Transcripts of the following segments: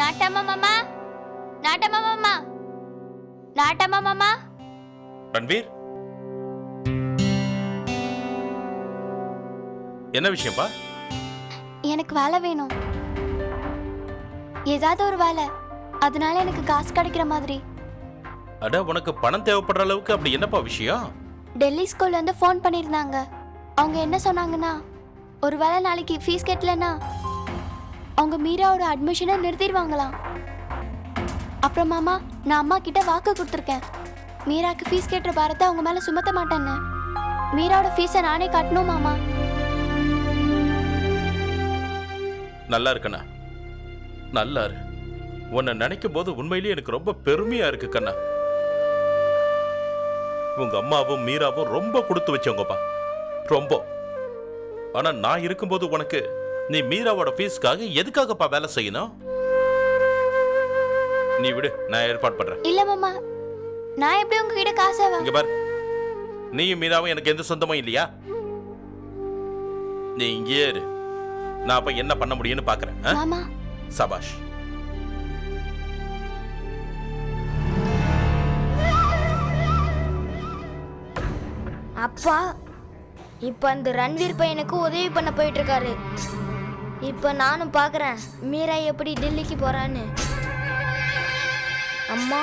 நாட்டம்மா மாமா? நாட்டம்மா மாமா? நாட்டம்மா மாமா? ரன்வீர்? என்ன விஷயம்ப்பா? எனக்கு வேலை வேணும். ஏதாவது ஒரு வேலை. அதனால எனக்கு காசு கிடைக்கிற மாதிரி. அட உனக்கு பணம் தேவைப்படுற அளவுக்கு அப்படி என்னப்பா விஷயம்? டெல்லி ஸ்கூல்ல இருந்து ஃபோன் பண்ணியிருந்தாங்க. அவங்க என்ன சொன்னாங்கன்னா ஒருவேளை நாளைக்கு ஃபீஸ் கட்டலனா அவங்க மீராவோட அட்மிஷனை நிறுத்திடுவாங்களாம். அப்புறம் மாமா நான் அம்மா கிட்ட வாக்கு கொடுத்துருக்கேன். மீராக்கு ஃபீஸ் கேட்ட பாரத்தை அவங்க மேலே சுமத்த மாட்டேன்னு. மீராவோட ஃபீஸை நானே கட்டணும் மாமா. நல்லா இருக்கண்ணா. நல்லா இரு. உன்னை நினைக்கும் போது உண்மையிலேயே எனக்கு ரொம்ப பெருமையா இருக்கு கண்ணா. உங்க அம்மாவும் மீராவும் ரொம்ப கொடுத்து வச்சவங்கப்பா. ரொம்ப. ஆனா நான் இருக்கும்போது உனக்கு நீ மீராவோட ஃபீஸ்க்காக எதுக்காகப்பா வேலை செய்யணும்? நீ விடு நான் ஏற்பாடு பண்றேன். இல்ல மாமா நான் எப்படி உங்ககிட்ட காசை வாங்க இங்க பார். நீயும் மீராவும் எனக்கு எந்த சொந்தமும் இல்லையா? நீ இங்கேயே இரு. நான் அப்ப என்ன பண்ண முடியும்னு பாக்குறேன்? மாமா. சபாஷ். அப்பா இப்போ அந்த ரன்வீர் பையனுக்கு உதவி பண்ண போயிட்டு இருக்காரு. இப்போ நானும் பார்க்குறேன். மீரா எப்படி டெல்லிக்கு போறான்னு. அம்மா?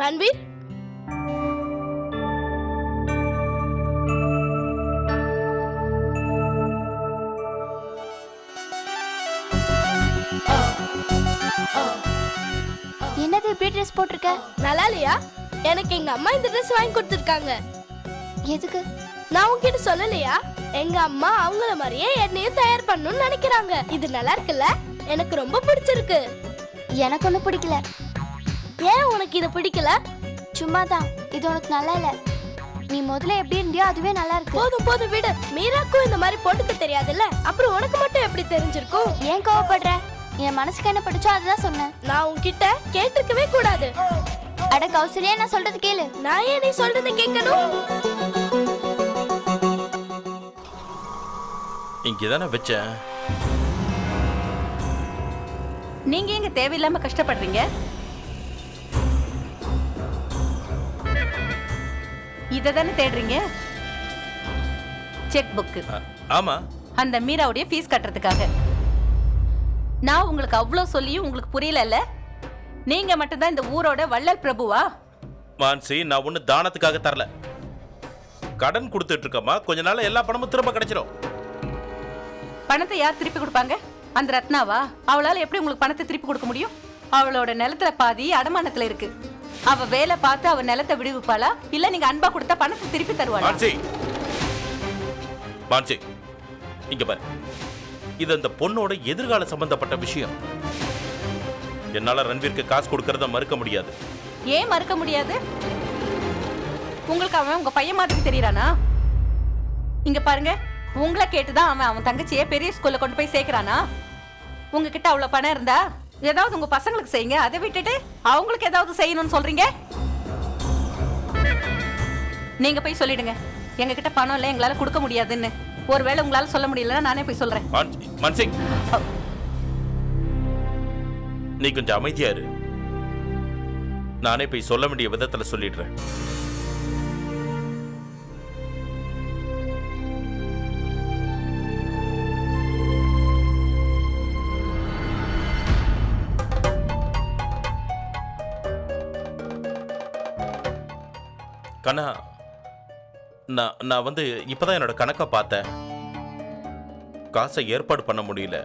ரன்வீர்? என்னது இப்படி ட்ரெஸ் போட்டிருக்க? நல்லா இல்லையா? எனக்கு எங்க அம்மா இந்த ட்ரெஸ் வாங்கி கொடுத்துருக்காங்க. எதுக்கு? நான் உன்கிட்ட சொல்லலையா? எங்க அம்மா அவங்கள மாதிரியே என்னையும் தயார் பண்ணணும்னு நினைக்கிறாங்க. இது நல்லா இருக்குல்ல? எனக்கு ரொம்ப பிடிச்சிருக்கு. எனக்கு ஒன்றும் பிடிக்கல. ஏன் உனக்கு இது பிடிக்கல? சும்மா தான் இது உனக்கு நல்லா இல்ல. நீ முதல்ல எப்படி இருந்தியோ அதுவே நல்லா இருக்கு. போதும் போதும் விடு. மீராக்கும் இந்த மாதிரி போட்டுக்க தெரியாதுல்ல? அப்புறம் உனக்கு மட்டும் எப்படி தெரிஞ்சிருக்கும்? ஏன் கோவப்படுற? என் மனசுக்கு என்ன பிடிச்சோ அதுதான் சொன்னேன். நான் உன்கிட்ட கேட்டிருக்கவே கூடாது. அட கௌசல்யா நான் சொல்றது கேளு. நான் ஏன் நீ சொல்றதை கேட்கணும்? இங்கதானே வச்சேன். நீங்க எங்க தேவையில்லாம கஷ்டப்படுறீங்க? இத தானே தேடுறீங்க? செக் புக் அ- ஆமா. அந்த மீராவுடைய ஃபீஸ் கட்டுறதுக்காக. நான் உங்களுக்கு அவ்வளோ சொல்லியும் உங்களுக்கு புரியலல்ல? நீங்க மட்டும்தான் இந்த ஊரோட வள்ளல் பிரபுவா? மான்சி நான் ஒண்ணு தானத்துக்காக தரல. கடன் கொடுத்துட்டு இருக்கமா கொஞ்ச நாள் எல்லா பணமும் திரும்ப கிடைச்சிடும் பணத்தை யார் திருப்பி கொடுப்பாங்க? அந்த ரத்னாவா? அவளால எப்படி உங்களுக்கு பணத்தை திருப்பி கொடுக்க முடியும்? அவளோட நிலத்துல பாதி அடமானத்துல இருக்கு. அவ வேலை பார்த்து அவ நிலத்தை விடுவிப்பாளா? இல்ல நீங்க அன்பா கொடுத்தா பணத்தை திருப்பி தருவாளா? மான்சி! மான்சி இங்க பாரு. இது அந்த பொண்ணோட எதிர்கால சம்பந்தப்பட்ட விஷயம். என்னால ரன்வீருக்கு காசு கொடுக்கறத மறுக்க முடியாது. ஏன் மறுக்க முடியாது? உங்களுக்கு அவன் உங்க பையன் மாதிரி தெரியறானா? இங்க பாருங்க உங்களை கேட்டுதான் அவன் அவன் தங்கச்சியை பெரிய ஸ்கூல்ல கொண்டு போய் சேர்க்கறானா? உங்ககிட்ட அவ்வளவு பணம் இருந்தா ஏதாவது உங்க பசங்களுக்கு செய்யுங்க. அதை விட்டுட்டு அவங்களுக்கு ஏதாவது செய்யணும்னு சொல்றீங்க? நீங்க போய் சொல்லிடுங்க. எங்க கிட்ட பணம் இல்லை எங்களால கொடுக்க முடியாதுன்னு. ஒருவேளை உங்களால சொல்ல முடியலன்னா நானே போய் சொல்றேன். மான்சி மான்சி நீ கொஞ்சம் அமைதியா இரு. நானே போய் சொல்ல வேண்டிய விதத்துல சொல்லிடுறேன். கண்ணா நான் நான் வந்து இப்போதான் என்னோட கணக்கை பார்த்தேன். காசை ஏற்பாடு பண்ண முடியல.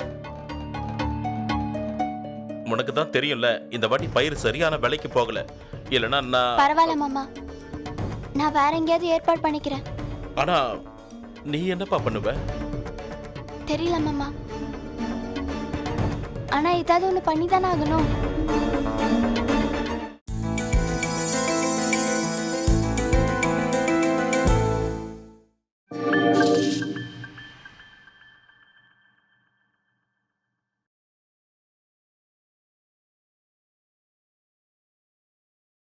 உனக்கு தான் தெரியும்ல இந்த வாட்டி பயிர் சரியான விலைக்கு போகல. இல்லைன்னா நான் பரவாயில்ல மாமா. நான் வேற எங்கேயாவது ஏற்பாடு பண்ணிக்கிறேன். ஆனா நீ என்னப்பா பண்ணுவ? தெரியல மாமா. ஆனா ஏதாவது ஒன்று பண்ணி தானே ஆகணும்.